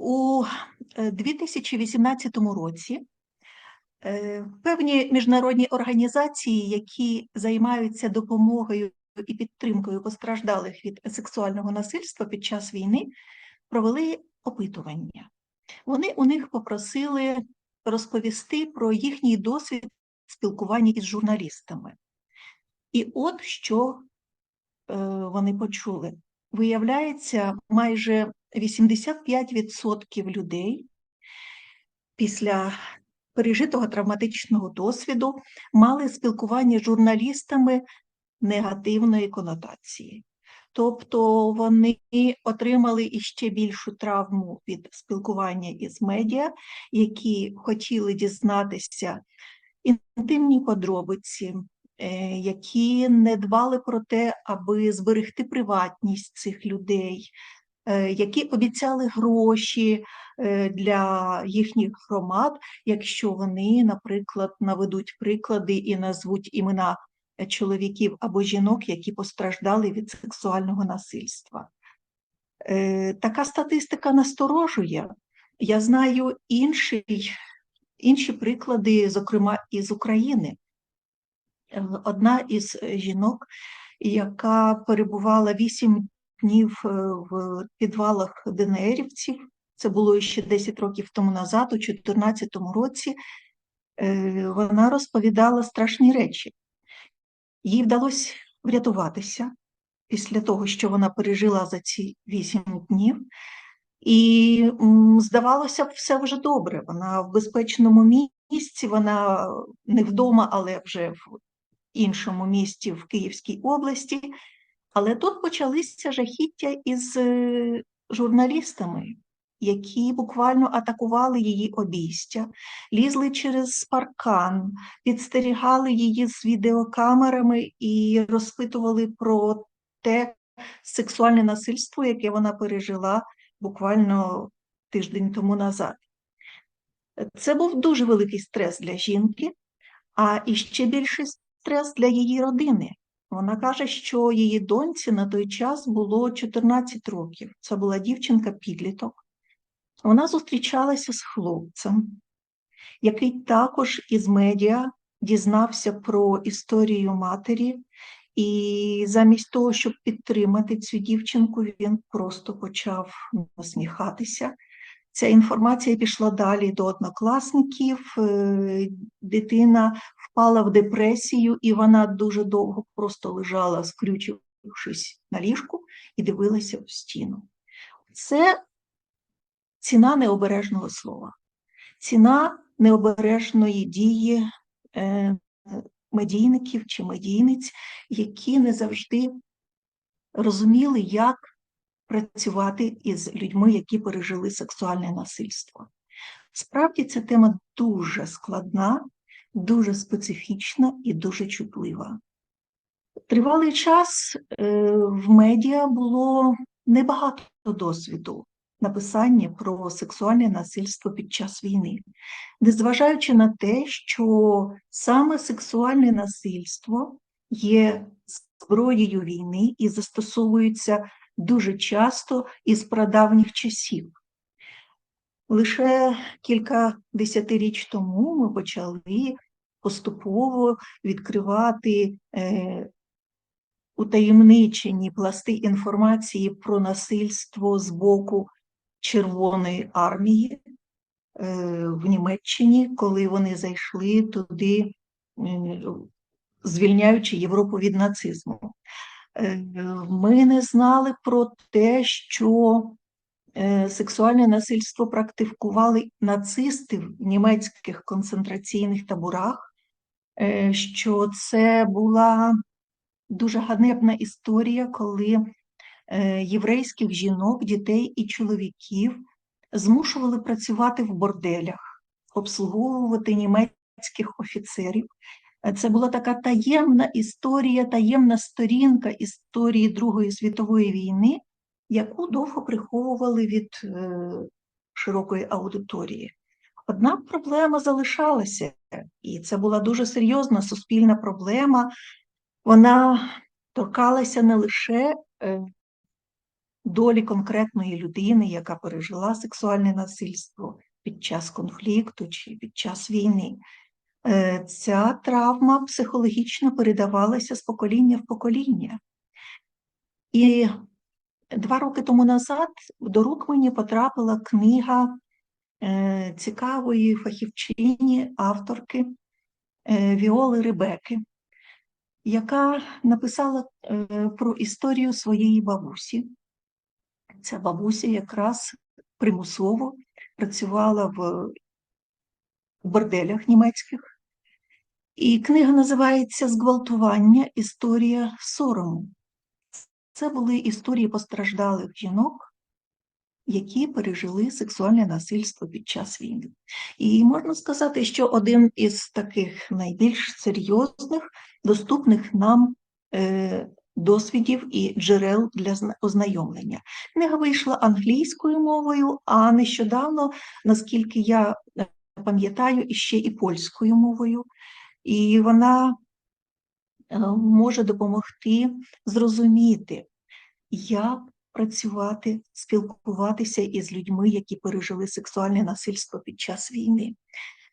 У е, 2018 році е, певні міжнародні організації, які займаються допомогою і підтримкою постраждалих від сексуального насильства під час війни, провели опитування. Вони у них попросили розповісти про їхній досвід спілкування із журналістами. І от що е, вони почули. Виявляється, майже 85% людей після пережитого травматичного досвіду мали спілкування з журналістами негативної конотації. Тобто вони отримали іще більшу травму від спілкування із медіа, які хотіли дізнатися інтимні подробиці, які не дбали про те, аби зберегти приватність цих людей, е, які обіцяли гроші е, для їхніх громад, якщо вони, наприклад, наведуть приклади і назвуть імена чоловіків або жінок, які постраждали від сексуального насильства. Така статистика насторожує. Я знаю інший, інші приклади, зокрема із України. Одна із жінок, яка перебувала вісім днів в підвалах ДНРівців, це було ще 10 років тому назад, у 2014 році, вона розповідала страшні речі. Їй вдалося врятуватися після того, що вона пережила за ці вісім днів. І здавалося б, все вже добре. Вона в безпечному місці, вона не вдома, але вже в іншому місті в Київській області. Але тут почалися жахіття із е, журналістами, які буквально атакували її обійстя, лізли через паркан, підстерігали її з відеокамерами і розпитували про те сексуальне насильство, яке вона пережила буквально тиждень тому назад. Це був дуже великий стрес для жінки, а іще більший стрес для її родини. Вона каже, що її доньці на той час було 14 років. Це була дівчинка-підліток. Вона зустрічалася з хлопцем, який також із медіа дізнався про історію матері, і замість того, щоб підтримати цю дівчинку, він просто почав насміхатися. Ця інформація пішла далі до однокласників. Е, дитина впала в депресію, і вона дуже довго просто лежала, скрючившись на ліжку, і дивилася в стіну. Це ціна необережного слова, ціна необережної дії е, медійників чи медійниць, які не завжди розуміли, як працювати із людьми, які пережили сексуальне насильство. Справді ця тема дуже складна, дуже специфічна і дуже чутлива. Тривалий час е, в медіа було небагато досвіду написання про сексуальне насильство під час війни, незважаючи на те, що саме сексуальне насильство є зброєю війни і застосовується дуже часто із прадавніх часів. Лише кілька десятиріч тому ми почали поступово відкривати е, утаємничені пласти інформації про насильство з боку Червоної армії е, в Німеччині, коли вони зайшли туди, звільняючи Європу від нацизму. Е, ми не знали про те, що е, сексуальне насильство практикували нацисти в німецьких концентраційних таборах, що це була дуже ганебна історія, коли Е, єврейських жінок, дітей і чоловіків змушували працювати в борделях, обслуговувати німецьких офіцерів. Е, це була така таємна історія, таємна сторінка історії Другої світової війни, яку довго приховували від е, широкої аудиторії. Однак проблема залишалася, і це була дуже серйозна суспільна проблема. Вона торкалася не лише долі конкретної людини, яка пережила сексуальне насильство під час конфлікту чи під час війни. Е, Ця травма психологічно передавалася з покоління в покоління. І два роки тому назад до рук мені потрапила книга е, цікавої фахівчині, авторки е, Віоли Ребеки, яка написала про історію своєї бабусі. Ця бабуся якраз примусово працювала в борделях німецьких. І книга називається Зґвалтування Історія сорому. Це були історії постраждалих жінок, які пережили сексуальне насильство під час війни. І можна сказати, що один із таких найбільш серйозних, доступних нам е, досвідів і джерел для ознайомлення. Книга вийшла англійською мовою, а нещодавно, наскільки я е, пам'ятаю, іще і польською мовою. І вона е, може допомогти зрозуміти, як працювати, спілкуватися із людьми, які пережили сексуальне насильство під час війни,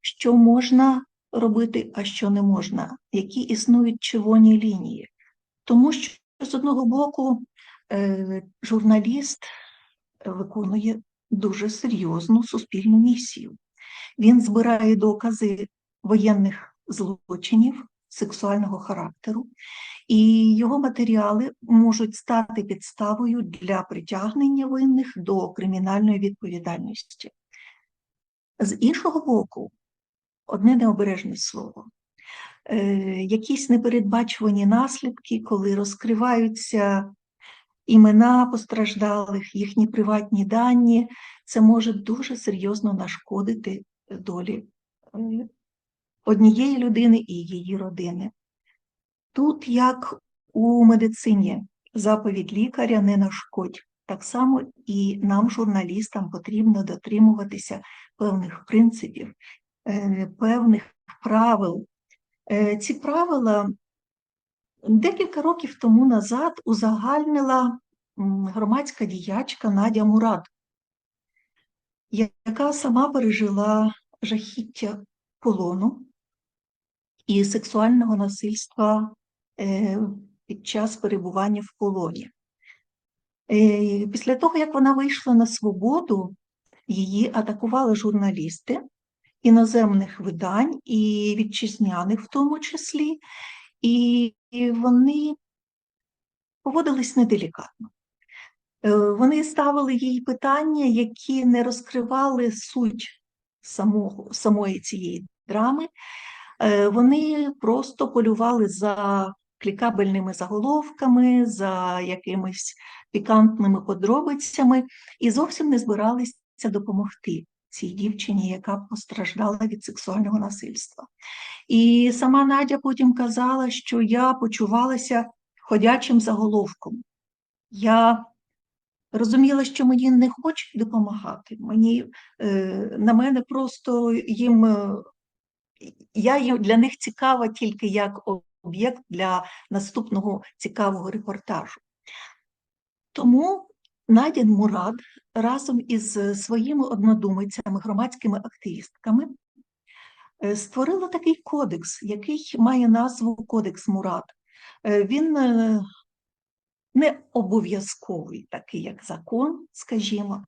що можна робити, а що не можна, які існують червоні лінії. Тому що з одного боку е, журналіст виконує дуже серйозну суспільну місію. Він збирає докази воєнних злочинів сексуального характеру, і його матеріали можуть стати підставою для притягнення винних до кримінальної відповідальності. З іншого боку, одне необережне слово. Е, якісь непередбачувані наслідки, коли розкриваються імена постраждалих, їхні приватні дані, це може дуже серйозно нашкодити долі е, однієї людини і її родини. Тут, як у медицині, заповідь лікаря не нашкодь. Так само і нам, журналістам, потрібно дотримуватися певних принципів, е, певних правил. Е, ці правила декілька років тому назад узагальнила громадська діячка Надя Мурад, яка сама пережила жахіття полону і сексуального насильства е, під час перебування в полоні. Е, після того, як вона вийшла на свободу, її атакували журналісти іноземних видань і вітчизняних в тому числі, і вони поводились неделікатно. Е, вони ставили їй питання, які не розкривали суть самого, самої цієї драми, Е, вони просто полювали за клікабельними заголовками, за якимись пікантними подробицями і зовсім не збиралися допомогти цій дівчині, яка постраждала від сексуального насильства. І сама Надя потім казала, що я почувалася ходячим заголовком. Я розуміла, що мені не хочуть допомагати. Мені, е, На мене просто їм е, я для них цікава тільки як об'єкт для наступного цікавого репортажу. Тому Надя Мурад разом із своїми однодумицями, громадськими активістками е, створила такий кодекс, який має назву Кодекс Мурад. Він не обов'язковий, такий як закон, скажімо,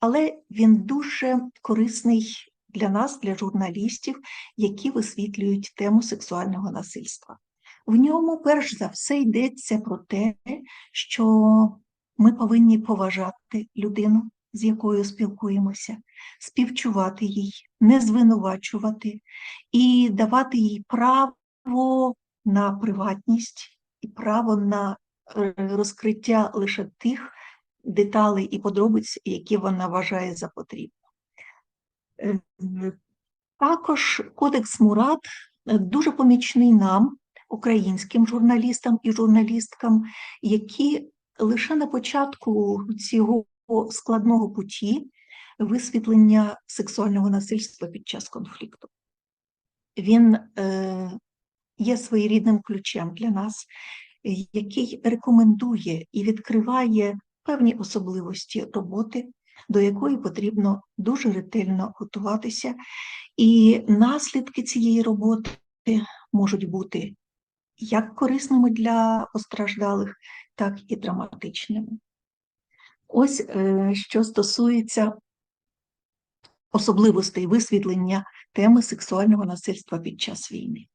але він дуже корисний для нас, для журналістів, які висвітлюють тему сексуального насильства. В ньому, перш за все, йдеться про те, що ми повинні поважати людину, з якою спілкуємося, співчувати їй, не звинувачувати і давати їй право на приватність і право на розкриття лише тих деталей і подробиць, які вона вважає за потрібне. Е, також Кодекс Мурат е, дуже помічний нам, українським журналістам і журналісткам, які лише на початку цього складного путі висвітлення сексуального насильства під час конфлікту. Він е, є своєрідним ключем для нас, який рекомендує і відкриває певні особливості роботи, до якої потрібно дуже ретельно готуватися, і наслідки цієї роботи можуть бути як корисними для постраждалих, так і драматичними. Ось е, що стосується особливостей висвітлення теми сексуального насильства під час війни.